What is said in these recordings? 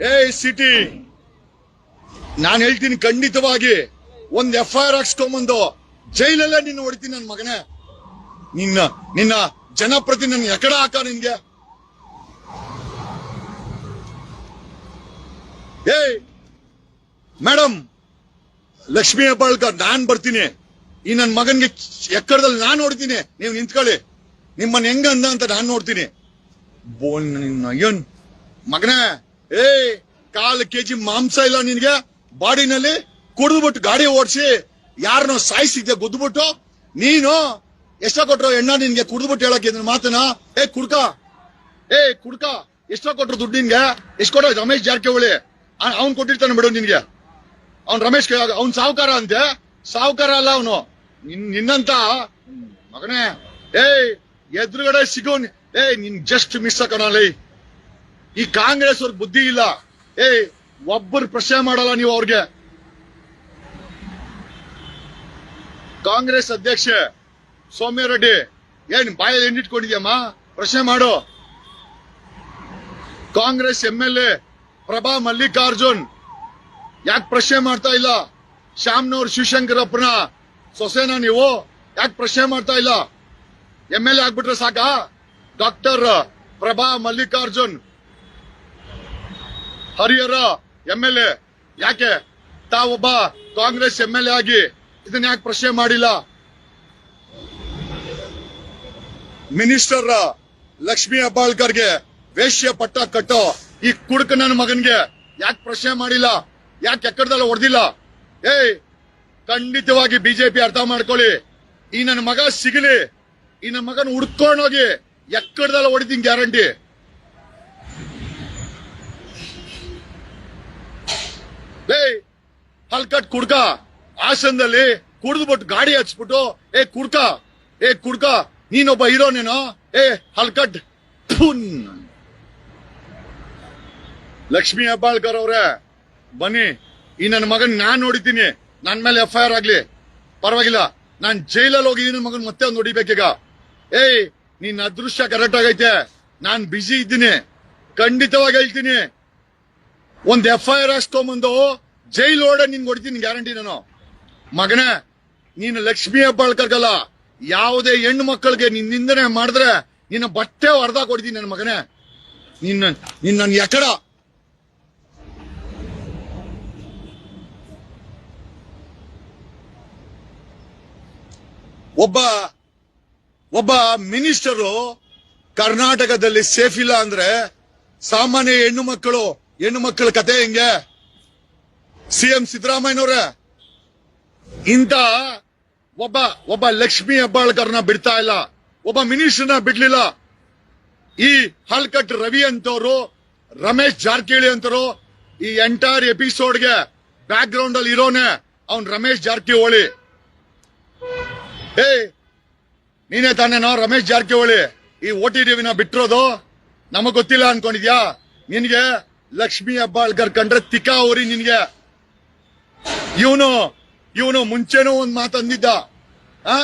ಏ, ಸಿಟಿ. ನಾನು ಹೇಳ್ತೀನಿ ಖಂಡಿತವಾಗಿ, ಒಂದ್ ಎಫ್ ಐ ಆರ್ ಹಾಕ್ಸ್ಕೊಂಬಂದು ಜೈಲಲ್ಲೇ ನಿನ್ನ ಹೊಡಿತೀನಿ ನನ್ನ ಮಗನೇ. ನಿನ್ನ ನಿನ್ನ ಜನಪ್ರತಿ ನನ್ನ ಎಕಡ ಹಾಕ ನಿನ್ಗೆ. ಏಯ್ ಮೇಡಮ್ ಲಕ್ಷ್ಮೀ ಹೆಬ್ಬಾಳ್ಕರ್, ನಾನ್ ಬರ್ತೀನಿ. ಈ ನನ್ನ ಮಗನ್ಗೆ ಎಕ್ಕಡದಲ್ಲಿ ನಾನು ನೋಡ್ತೀನಿ ನೀವು ನಿಂತ್ಕೊಳ್ಳಿ. ನಿಮ್ಮನ್ನ ಹೆಂಗ ಅಂದ ಅಂತ ನಾನು ನೋಡ್ತೀನಿ. ಬೋನ್ ನಿನ್ನ ಅಯ್ಯನ್. ಮಗನೇ ಏ, ಕಾಲ್ ಕೆಜಿ ಮಾಂಸ ಇಲ್ಲ ನಿನ್ಗೆ? ಬಾಡಿನಲ್ಲಿ ಕುಡಿದ್ಬಿಟ್ಟು ಗಾಡಿ ಓಡಿಸಿ ಯಾರನ್ನೋ ಸಾಯಿಸಿದ್ದೆ ಗುದ್ದುಬಿಟ್ಟು ನೀನು ಎಷ್ಟ ಕೊಟ್ರು ಎಣ್ಣ ನಿನ್ಗೆ ಕುಡಿದ್ಬಿಟ್ಟು ಹೇಳಕ್ಕೆ ಮಾತನ ಏ, ಕುಡ್ಕ. ಏ, ಕುಡ್ಕ. ಎಷ್ಟ ಕೊಟ್ರು ದುಡ್ಡು ನಿನ್ಗೆ? ಎಷ್ಟ್ ಕೊಟ್ಟ ರಮೇಶ್ ಜಾರಕಿಹೊಳಿ. ಅವ್ನ್ ಕೊಟ್ಟಿರ್ತಾನೆ ಬಿಡು ನಿನ್ಗೆ. ಅವ್ನ್ ರಮೇಶ್ ಅವ್ನ್ ಸಾವುಕಾರ ಅಂತೆ. ಸಾವುಕಾರ ಅಲ್ಲ ಅವನು. ನಿನ್ನಂತ ಮಗನೇ. ಏಯ್, ಎದುರುಗಡೆ ಸಿಗೋನ್ ಏಯ್, ನಿನ್ ಜಸ್ಟ್ ಮಿಸ್ ಕಣಲೇ ಈ ಕಾಂಗ್ರೆಸ್ ಅವ್ರಿಗೆ ಬುದ್ಧಿ ಇಲ್ಲ. ಏ ಒಬ್ಬರು ಪ್ರಶ್ನೆ ಮಾಡಲ್ಲ ನೀವು ಅವ್ರಿಗೆ. ಕಾಂಗ್ರೆಸ್ ಅಧ್ಯಕ್ಷೆ ಸೌಮ್ಯ ರೆಡ್ಡಿ, ಏನ್ ಬಾಯಲ್ಲಿ ಎಣ್ಣಿಟ್ಕೊಂಡಿದ್ಯಮ್ಮ ಪ್ರಶ್ನೆ ಮಾಡು. Congress M L A Prabha Mallikarjun, ಯಾಕೆ ಪ್ರಶ್ನೆ ಮಾಡ್ತಾ ಇಲ್ಲ? ಶ್ಯಾಮ್ನವ್ರ ಶಿವಶಂಕರಪ್ಪನ ಸೊಸೆನ ನೀವು? ಯಾಕೆ ಪ್ರಶ್ನೆ ಮಾಡ್ತಾ ಇಲ್ಲ? ಎಂ ಎಲ್ ಎ ಆಗ್ಬಿಟ್ರೆ ಸಾಕ? Doctor Prabha Mallikarjun Harihar M L A ಯಾಕೆ? ತಾವೊಬ್ಬ ಕಾಂಗ್ರೆಸ್ ಎಂ ಎಲ್ ಎ ಆಗಿ ಇದನ್ನ ಯಾಕೆ ಪ್ರಶ್ನೆ ಮಾಡಿಲ್ಲ? ಮಿನಿಸ್ಟರ್ ಲಕ್ಷ್ಮಿ ಹೆಬ್ಬಾಳ್ಕರ್ಗೆ ವೇಶ್ಯ ಪಟ್ಟ ಕಟ್ಟೋ ಈ ಕುಡುಕ ನನ್ನ ಮಗನ್ಗೆ ಯಾಕೆ ಪ್ರಶ್ನೆ ಮಾಡಿಲ್ಲ? ಯಾಕೆ ಎಕ್ಕಡದಲ್ಲ ಹೊಡೆದಿಲ್ಲ? ಏಯ್, ಖಂಡಿತವಾಗಿ ಬಿಜೆಪಿ ಅರ್ಥ ಮಾಡ್ಕೊಳ್ಳಿ. ಈ ನನ್ನ ಮಗ ಸಿಗಲಿ. ಈ ನನ್ನ ಮಗನ ಹುಡ್ಕೊಂಡೋಗಿ ಎಕ್ಕಡದಲ್ಲ ಹೊಡಿತೀನಿ ಗ್ಯಾರಂಟಿ. ಏಯ್, ಹಲ್ಕಟ್ ಕುಡ್ಕ. ಆಸನದಲ್ಲಿ ಕುಡಿದ್ಬಿಟ್ಟು ಗಾಡಿ ಹಚ್ಬಿಟ್ಟು, ಏ, ಕುಡ್ಕ. ಏ, ಕುಡ್ಕ. ನೀನೊಬ್ಬ ಹೀರೋನೇನೋ ಏ, ಹಲ್ಕಟ್. ಲಕ್ಷ್ಮೀ ಹೆಬ್ಬಾಳ್ಕರ್ ಅವ್ರೆ, ಬನ್ನಿ. ಈ ನನ್ನ ಮಗನ್ ನಾನ್ ನೋಡಿದ್ದೀನಿ. ನನ್ ಮೇಲೆ ಎಫ್ ಐ ಆರ್ ಆಗ್ಲಿ. ಪರವಾಗಿಲ್ಲ. ನಾನ್ ಜೈಲಲ್ಲಿ ಹೋಗಿ ನನ್ನ ಮಗನ್ ಮತ್ತೆ ಒಂದು ಹೊಡಿಬೇಕೀಗ. ಏಯ್, ನಿನ್ನ ಅದೃಶ್ಯ ಕರೆಕ್ಟ್ ಆಗೈತೆ. ನಾನ್ ಬಿಜಿ ಇದ್ದೀನಿ. ಖಂಡಿತವಾಗಿ ಹೇಳ್ತೀನಿ. ಒಂದ್ ಎಫ್ ಐ ಆರ್ ಹಾಕ್ಸ್ಕೊಂಬಂದು ಜೈಲ್ ಓಡ ನಿನ್ ಕೊಡ್ತೀನಿ ಗ್ಯಾರಂಟಿ ನಾನು. ಮಗನೇ, ನೀನು ಲಕ್ಷ್ಮೀ ಹೆಬ್ಬಾಳ್ಕರ್ಗಲ್ಲ ಯಾವುದೇ ಹೆಣ್ಣು ಮಕ್ಕಳಿಗೆ ನಿನ್ ನಿಂದನೆ ಮಾಡಿದ್ರೆ ನಿನ್ನ ಬಟ್ಟೆ ಹೊಡೆದ ಕೊಡ್ತೀನಿ ನನ್ನ ಮಗನೇ. ನಿನ್ನ ನಿನ್ನ ನನ್ನ ಎಕಡ. ಒಬ್ಬ ಒಬ್ಬ ಮಿನಿಸ್ಟರು ಕರ್ನಾಟಕದಲ್ಲಿ ಸೇಫ್ ಇಲ್ಲ ಅಂದ್ರೆ ಸಾಮಾನ್ಯ ಹೆಣ್ಣು ಮಕ್ಕಳು, ಹೆಣ್ಣು ಮಕ್ಕಳ ಕತೆ ಹೆಂಗೆ? ಸಿಎಂ ಸಿದ್ದರಾಮಯ್ಯನವ್ರೆ ಇಂತ ಒಬ್ಬ ಒಬ್ಬ ಲಕ್ಷ್ಮಿ ಹೆಬ್ಬಾಳ್ಕರ್ನ ಬಿಡ್ತಾ ಇಲ್ಲ, ಒಬ್ಬ ಮಿನಿಸ್ಟರ್ನ ಬಿಡ್ಲಿಲ್ಲ. ಈ ಹಲ್ಕಟ್ ರವಿ ಅಂತವ್ರು, ರಮೇಶ್ ಜಾರಕಿಹೊಳಿ ಅಂತರು ಈ ಎಂಟೈರ್ ಎಪಿಸೋಡ್ಗೆ ಬ್ಯಾಕ್ ಗ್ರೌಂಡ್ ಅಲ್ಲಿ ಇರೋನೆ ಅವನ್ ರಮೇಶ್ ಜಾರಕಿಹೊಳಿ. ಏ ನೀನೇ ತಾನೇನೋ ರಮೇಶ್ ಜಾರಕಿಹೊಳಿ? ಈ ಓ ಟಿ ಟಿವಿನ ಬಿಟ್ಟಿರೋದು ನಮಗ್ ಗೊತ್ತಿಲ್ಲ ಅನ್ಕೊಂಡಿದ್ಯಾ? ನಿನ್ಗೆ ಲಕ್ಷ್ಮಿ ಹಬ್ಬಾಳ್ಕರ್ ಕಂಡ್ರೆ ತಿಕಾ ಅವ್ರಿ ನಿನ್ಗೆ. ಇವನು ಇವನು ಮುಂಚೆನೂ ಒಂದ್ ಮಾತಂದಿದ್ದ ಆ?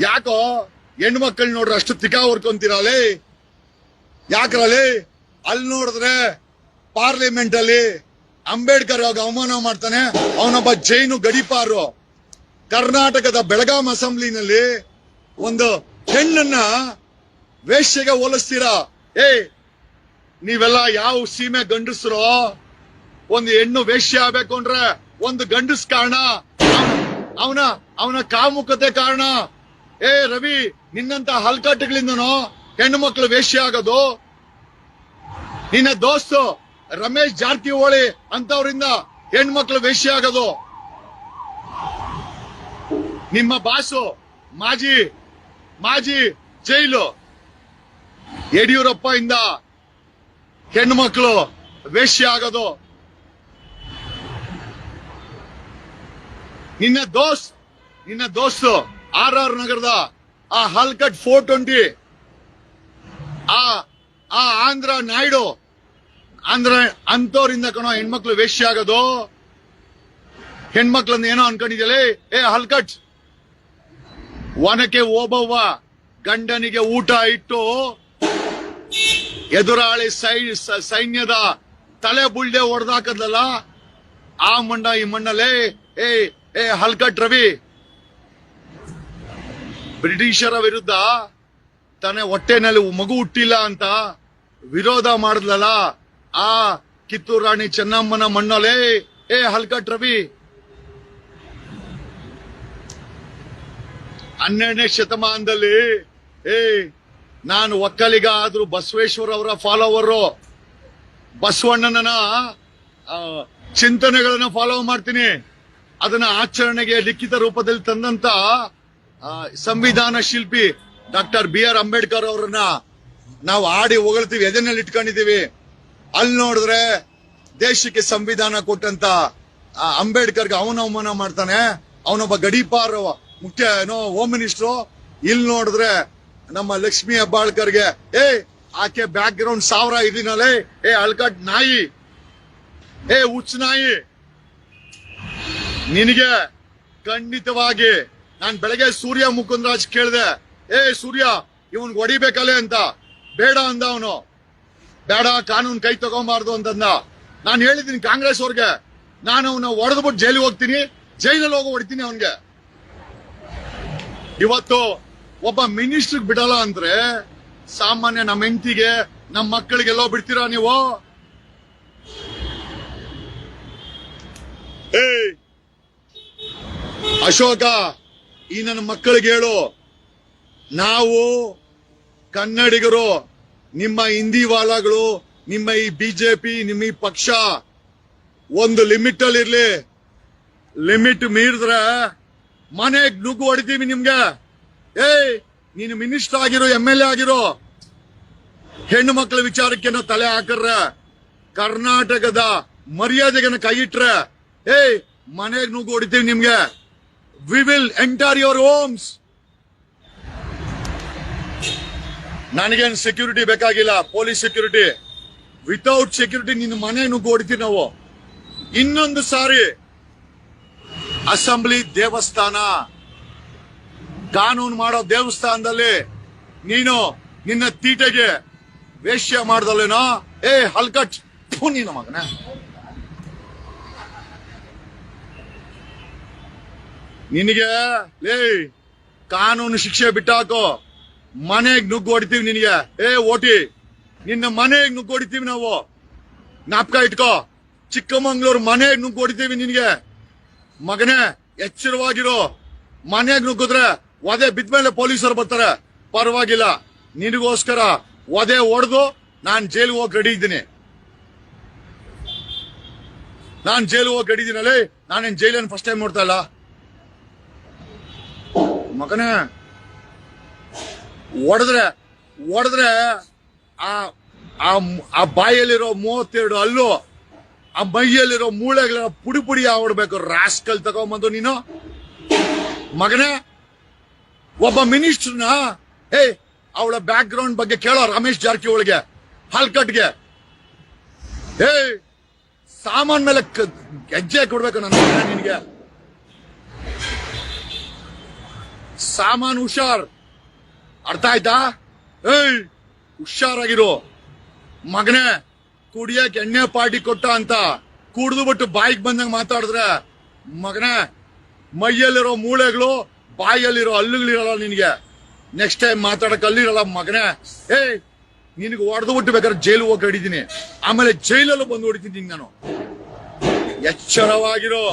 ಯಾಕೋ ಹೆಣ್ಮಕ್ಳು ನೋಡ್ರಿ ಅಷ್ಟು ತಿಕಾ ಹೊರ್ಕೊಂತೀರಲೇ? ಯಾಕ್ರಲ್ಲಿ ಅಲ್ಲಿ ನೋಡಿದ್ರೆ ಪಾರ್ಲಿಮೆಂಟ್ ಅಲ್ಲಿ ಅಂಬೇಡ್ಕರ್ ಅವಾಗ ಅವಮಾನ ಮಾಡ್ತಾನೆ. ಅವನೊಬ್ಬ ಜೈನು ಗಡಿಪಾರು. ಕರ್ನಾಟಕದ ಬೆಳಗಾಂ ಅಸೆಂಬ್ಲಿನಲ್ಲಿ ಒಂದು ಹೆಣ್ಣನ್ನ ವೇಶ್ಯೆಗೆ ಹೋಲಿಸ್ತೀರಾ? ಏ ನೀವೆಲ್ಲ ಯಾವ ಸೀಮೆ ಗಂಡಸ್ರೋ? ಒಂದು ಹೆಣ್ಣು ವೇಶ್ಯ ಆಗ್ಬೇಕು ಅಂದ್ರೆ ಒಂದು ಗಂಡಸ್ ಕಾರಣ. ಅವನ ಅವನ ಕಾಮುಕತೆ ಕಾರಣ. ಏ ರವಿ, ನಿನ್ನಂತ ಹಲ್ಕಟ್ಟುಗಳಿಂದನೋ ಹೆಣ್ಣು ಮಕ್ಕಳು ವೇಶ್ಯ ಆಗೋದು. ನಿನ್ನ ದೋಸ್ತು ರಮೇಶ್ ಜಾರಕಿಹೊಳಿ ಅಂತವರಿಂದ ಹೆಣ್ಮಕ್ಳು ವೇಶ್ಯ ಆಗೋದು. ನಿಮ್ಮ ಬಾಸು ಮಾಜಿ ಮಾಜಿ ಜೈಲು. ಯಡಿಯೂರಪ್ಪ ಇಂದ ಹೆಣ್ಣು ಮಕ್ಕಳು ವೇಶ್ಯ ಆಗೋದು. ನಿನ್ನ ದೋಸ್ತ್, ನಿನ್ನ ದೋಸ್ತು ಆರ್ ಆರ್ ನಗರದ ಆ ಹಲ್ಕಟ್ ಫೋರ್ ಟ್ವೆಂಟಿ, ಆ ಆ ಆಂಧ್ರ ನಾಯ್ಡು, ಆಂಧ್ರ ಅಂತೋರಿಂದ ಕಣೋ ಹೆಣ್ಮಕ್ಳು ವೇಶ್ಯ ಆಗೋದು. ಹೆಣ್ಮಕ್ಳನ್ನ ಏನೋ ಅನ್ಕೊಂಡಿದ್ಯಲೇ? ಏ, ಹಲ್ಕಟ್! ಒನಕೆ ಓಬವ್ವ ಗಂಡನಿಗೆ ಊಟ ಇಟ್ಟು ಎದುರಾಳಿ ಸೈ ಸೈನ್ಯದ ತಲೆ ಬುಳ್ಳೆ ಹೊಡೆದಾಕದಲ್ಲ ಆ ಮಂಡ ಈ ಮಣ್ಣಲ್ಲೇ, ಏ ಏ, ಹಲ್ಕಟ್ ರವಿ. ಬ್ರಿಟಿಷರ ವಿರುದ್ಧ ತನ್ನ ಹೊಟ್ಟೆನಲ್ಲಿ ಮಗು ಹುಟ್ಟಿಲ್ಲ ಅಂತ ವಿರೋಧ ಮಾಡಿದ್ಲಲ್ಲ ಆ ಕಿತ್ತೂರು ರಾಣಿ ಚೆನ್ನಮ್ಮನ ಮಣ್ಣಲ್ಲೇ? ಏ, ಹಲ್ಕಟ್ ರವಿ. ಹನ್ನೆರಡನೇ ಶತಮಾನದಲ್ಲಿ, ಏ, ನಾನು ಒಕ್ಕಲಿಗ ಆದ್ರೂ ಬಸವೇಶ್ವರ ಅವರ ಫಾಲೋವರು? ಬಸವಣ್ಣನ ಚಿಂತನೆಗಳನ್ನ ಫಾಲೋ ಮಾಡ್ತೀನಿ. ಅದನ್ನ ಆಚರಣೆಗೆ ಲಿಖಿತ ರೂಪದಲ್ಲಿ ತಂದಂತ ಸಂವಿಧಾನ ಶಿಲ್ಪಿ ಡಾಕ್ಟರ್ ಬಿ ಆರ್ ಅಂಬೇಡ್ಕರ್ ಅವರನ್ನ ನಾವು ಆಡಿ ಹೊಗಳ್ತೀವಿ, ಎದೆನಲ್ಲಿ ಇಟ್ಕೊಂಡಿದೀವಿ ಅಲ್ಲಿ ನೋಡಿದ್ರೆ ದೇಶಕ್ಕೆ ಸಂವಿಧಾನ ಕೊಟ್ಟಂತ ಅಂಬೇಡ್ಕರ್ಗೆ ಅವನ ಅವಮಾನ ಮಾಡ್ತಾನೆ. ಅವನೊಬ್ಬ ಗಡೀಪಾರ್, ಮುಖ್ಯ, ಏನೋ ಹೋಮ್ ಮಿನಿಸ್ಟ್ರು ಇಲ್ಲಿ ನೋಡಿದ್ರೆ ನಮ್ಮ ಲಕ್ಷ್ಮಿ ಹೆಬ್ಬಾಳ್ಕರ್ಗೆ, ಏ, ಆಕೆ ಬ್ಯಾಕ್ ಗ್ರೌಂಡ್ ಸಾವಿರ ಇದೀನಲ್ಲೇ ಏ, ಅಳ್ಕಟ್ ನಾಯಿ. ಏ, ಹುಚ್ಚ ನಾಯಿ. ನಿನಗೆ ಖಂಡಿತವಾಗಿ ನಾನು ಬೆಳಗ್ಗೆ ಸೂರ್ಯ ಮುಕುಂದರಾಜ್ ಕೇಳಿದೆ, ಏ ಸೂರ್ಯ, ಇವನ್ಗೆ ಹೊಡಿಬೇಕಲ್ಲೇ ಅಂತ. ಬೇಡ ಅಂದ ಅವನು. ಬೇಡ, ಕಾನೂನು ಕೈ ತಗೊಂಬಾರ್ದು ಅಂತಂದ. ನಾನು ಹೇಳಿದ್ದೀನಿ ಕಾಂಗ್ರೆಸ್ ಅವ್ರಿಗೆ, ನಾನು ಅವನ ಹೊಡೆದ್ಬಿಟ್ಟು ಜೈಲಿಗೆ ಹೋಗ್ತೀನಿ, ಜೈಲಲ್ಲಿ ಹೋಗಿ, ಹೊಡಿತೀನಿ ಅವನಿಗೆ. ಇವತ್ತು ಒಬ್ಬ ಮಿನಿಸ್ಟರ್ ಬಿಡಲ್ಲ ಅಂದ್ರೆ ಸಾಮಾನ್ಯ ನಮ್ಮ ಹೆಂಡತಿಗೆ ನಮ್ಮ ಮಕ್ಕಳಿಗೆಲ್ಲೋ ಬಿಡ್ತೀರಾ ನೀವು? ಏಯ್ ಅಶೋಕ, ಈ ನನ್ನ ಮಕ್ಕಳಿಗೆ ಹೇಳು. ನಾವು ಕನ್ನಡಿಗರು, ನಿಮ್ಮ ಹಿಂದಿ ವಾಲಾಗಳು, ನಿಮ್ಮ ಈ ಬಿಜೆಪಿ, ನಿಮ್ಮ ಈ ಪಕ್ಷ, ಒಂದು ಲಿಮಿಟ್ ಅಲ್ಲಿ ಇರ್ಲಿ. ಲಿಮಿಟ್ ಮೀರಿದ್ರೆ ಮನೆಗ್ ನುಗ್ಗು ಹೊಡಿತೀವಿ ನಿಮ್ಗೆ. ಏಯ್, ನೀನು ಮಿನಿಸ್ಟರ್ ಆಗಿರೋ ಎಂ ಎಲ್ ಎ ಆಗಿರೋ. ಹೆಣ್ಣು ಮಕ್ಕಳ ವಿಚಾರಕ್ಕೆ ತಲೆ ಹಾಕರ್ರೆ. ಕರ್ನಾಟಕದ ಮರ್ಯಾದೆಗೆ ಕೈ ಇಟ್ರೆ. ಏಯ್, ಮನೆಗ್ ನುಗ್ಗು ಹೊಡಿತೀವಿ ನಿಮ್ಗೆ. We will enter your homes. ನನಗೇನು ಸೆಕ್ಯೂರಿಟಿ ಬೇಕಾಗಿಲ್ಲ ಪೊಲೀಸ್ ಸೆಕ್ಯೂರಿಟಿ ವಿತೌಟ್ ಸೆಕ್ಯೂರಿಟಿ ನಿನ್ನ ಮನೆ ನುಗ್ಗು ಹೊಡಿತೀವಿ ನಾವು. ಇನ್ನೊಂದು ಸಾರಿ, ಅಸೆಂಬ್ಲಿ ದೇವಸ್ಥಾನ. ಕಾನೂನು ಮಾಡೋ ದೇವಸ್ಥಾನದಲ್ಲಿ ನೀನು ನಿನ್ನ ತೀಟೆಗೆ ವೇಶ್ಯ ಮಾಡ್ದಲ್ಲೇನೋ? ಏ, ಹಲ್ಕಟ್. ಥು ನಿನ್ನ ಮಗನ. ನಿನಗೆ, ಲೇ, ಕಾನೂನು ಶಿಕ್ಷೆ ಬಿಟ್ಟಾಕೋ. ಮನೆಗ್ ನುಗ್ಗು ಹೊಡಿತೀವಿ ನಿನಗೆ. ಏ, ಓಟಿ, ನಿನ್ನ ಮನೆಗ್ ಹೊಡಿತೀವಿ ನಾವು. ಜ್ಞಾಪಕ ಇಟ್ಕೋ. ಚಿಕ್ಕಮಂಗ್ಳೂರ್ ಮನೆಗ್ ಹೊಡಿತೀವಿ ನಿನಗೆ. ಮಗನೇ, ಎಚ್ಚರವಾಗಿರೋ. ಮನೆಗ್ ನುಗ್ಗಿದ್ರೆ ಒದೆ ಬಿದ್ಮೇಲೆ ಪೊಲೀಸರು ಬರ್ತಾರೆ. ಪರವಾಗಿಲ್ಲ, ನಿನಗೋಸ್ಕರ ಒದೆ ಹೊಡೆದು ನಾನ್ ಜೈಲಿಗೆ ಹೋಗಿ ರೆಡಿ ಇದ್ದೀನಿ. ನಾನ್ ಜೈಲಿಗೆ ಹೋಗಿ ರೆಡಿ ಇದ್ದೀನಲ್ಲೇ ನಾನೇನ್ ಜೈಲನ್ನು ಫಸ್ಟ್ ಟೈಮ್ ನೋಡ್ತಾ ಇಲ್ಲ. ಮಗನೇ, ಹೊಡೆದ್ರೆ ಹೊಡೆದ್ರೆ ಆ ಆ ಬಾಯಲ್ಲಿರೋ ಮೂವತ್ತೆರಡು ಅಲ್ಲು ಆ ಮೈಯಲ್ಲಿರೋ ಮೂಳೆಗಳ ಪುಡಿ ಪುಡಿ ಆಗ್ಬಿಡ್ಬೇಕು. ರಾಸ್ಕಲ್ ತಗೊಂಬಂದು ನೀನು. ಮಗನೇ, ಒಬ್ಬ ಮಿನಿಸ್ಟರ್ನ, ಏಯ್, ಅವಳ ಬ್ಯಾಕ್ ಗ್ರೌಂಡ್ ಬಗ್ಗೆ ಕೇಳೋ ರಮೇಶ್ ಜಾರಕಿಹೊಳಿಗೆ, ಹಲ್ಕಟ್ಗೆ. ಹೇ ಸಾಮಾನ್ ಮೇಲೆ ಹೆಜ್ಜೆ ಕೊಡ್ಬೇಕು ನನ್ನ ನಿನಗೆ. ಸಾಮಾನ್ ಹುಷಾರ್. ಅರ್ಥ ಆಯ್ತಾ? ಏಯ್, ಹುಷಾರಾಗಿರು. ಮಗನೇ, ಕುಡಿಯಕ್ ಎಣ್ಣೆ ಪಾರ್ಟಿ ಕೊಟ್ಟ ಅಂತ ಕುಡ್ದು ಬಿಟ್ಟು ಬಾಯಿಗೆ ಬಂದಂಗ ಮಾತಾಡಿದ್ರೆ, ಮಗನೇ, ಮೈಯಲ್ಲಿರೋ ಮೂಳೆಗಳು, ಬಾಯಲ್ಲಿರೋ ಹಲ್ಲುಗಳಿರಲ್ಲ ನಿನಗೆ. ನೆಕ್ಸ್ಟ್ ಟೈಮ್ ಮಾತಾಡಕ್ ಅಲ್ಲಿರಲ್ಲ ಮಗನೇ. ಏಯ್, ನಿನಗೆ ಹೊಡೆದು ಬಿಟ್ಟು ಬೇಕಾದ್ರೆ ಜೈಲು ಹೋಗಿ ಹಿಡಿದೀನಿ ಆಮೇಲೆ ಜೈಲಲ್ಲೂ ಬಂದು ಹೊಡಿತೀನಿ ನಾನು. ಎಚ್ಚರವಾಗಿರೋ.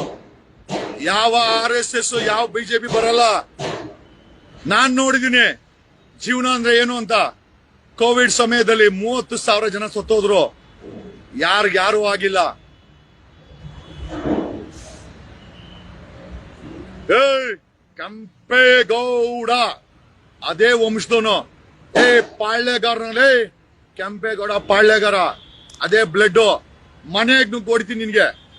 ಯಾವ ಆರ್ ಎಸ್ ಎಸ್ ಯಾವ ಬಿಜೆಪಿ ಬರಲ್ಲ. ನಾನ್ ನೋಡಿದೀನಿ. ಜೀವನ ಅಂದ್ರೆ ಏನು ಅಂತ? ಕೋವಿಡ್ ಸಮಯದಲ್ಲಿ ಮೂವತ್ತು ಸಾವಿರ ಜನ ಸತ್ತೋದ್ರು. ಯಾರು ಯಾರು ಆಗಿಲ್ಲ. ಏಯ್, ಕೆಂಪೇಗೌಡ. ಅದೇ ವಂಶದವನು. ಏ, ಪಾಳ್ಯಗಾರನಲ್ಲಿ. ಕೆಂಪೇಗೌಡ, ಪಾಳ್ಯಗಾರ. ಅದೇ ಬ್ಲಡ್ ಮನೆಗ್ ನುಗ್ಗೋಡ್ತೀನಿ ನಿನ್ಗೆ.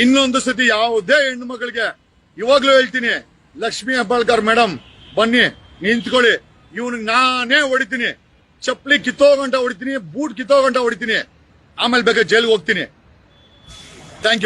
ಇನ್ನೊಂದು ಸತಿ ಯಾವುದೇ ಹೆಣ್ಣು ಮಗಳಿಗೆ. ಇವಾಗ್ಲೂ ಹೇಳ್ತೀನಿ. ಲಕ್ಷ್ಮಿ ಹೆಬ್ಬಾಳ್ಕರ್ ಮೇಡಮ್ ಬನ್ನಿ, ನಿಂತ್ಕೊಳ್ಳಿ. ಇವನಿಗೆ ನಾನೇ ಹೊಡಿತೀನಿ. ಚಪ್ಪಲಿ ಕಿತ್ತೋ ಗಂಟ ಹೊಡಿತೀನಿ, ಬೂಟ್ ಕಿತ್ತೋ ಗಂಟ ಹೊಡಿತೀನಿ. ಆಮೇಲೆ ಬೇಕಾದ್ರೆ ಜೈಲ್ಗೆ ಹೋಗ್ತೀನಿ. Thank you